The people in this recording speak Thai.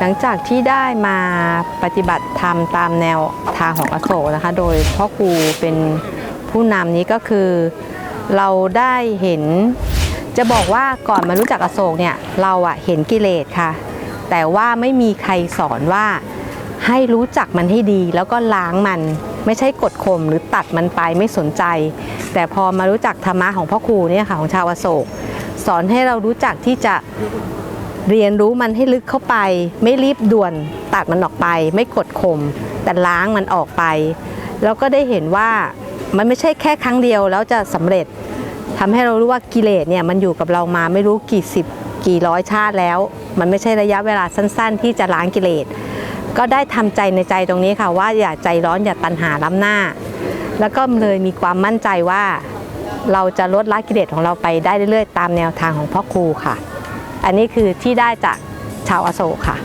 หลังจากที่ได้มาปฏิบัติธรรมตามแนวทางของอโศกนะคะ โดยพ่อครูเป็นผู้นำนี้ก็คือเราได้เห็น จะบอกว่าก่อนมารู้จักอโศกเนี่ยเราอะเห็นกิเลสค่ะ แต่ว่าไม่มีใครสอนว่าให้รู้จักมันให้ดี แล้วก็ล้างมันไม่ใช่กดข่มหรือตัดมันไปไม่สนใจ แต่พอมารู้จักธรรมะของพ่อครูเนี่ยค่ะของชาวอโศก สอนให้เรารู้จักที่จะ เรียนรู้มันให้ลึกเข้าไป ไม่รีบด่วนตัดมันออกไป ไม่กดข่มแต่ล้างมันออกไป แล้วก็ได้เห็นว่ามันไม่ใช่แค่ครั้งเดียวแล้วจะสำเร็จทำให้เรารู้ว่ากิเลสเนี่ยมันอยู่กับเรามาไม่รู้กี่สิบกี่ร้อยชาติแล้ว มันไม่ใช่ระยะเวลาสั้น ๆ ที่จะล้างกิเลสก็ได้ทำใจในใจตรงนี้ค่ะว่าอย่าใจร้อนอย่าตันหาล้ำหน้า แล้วก็เลยมีความมั่นใจว่า เราจะลดละกิเลสของเราไปได้เรื่อยๆ ตามแนวทางของพ่อครูค่ะ อันนี้คือที่ได้จากชาวอโศกค่ะ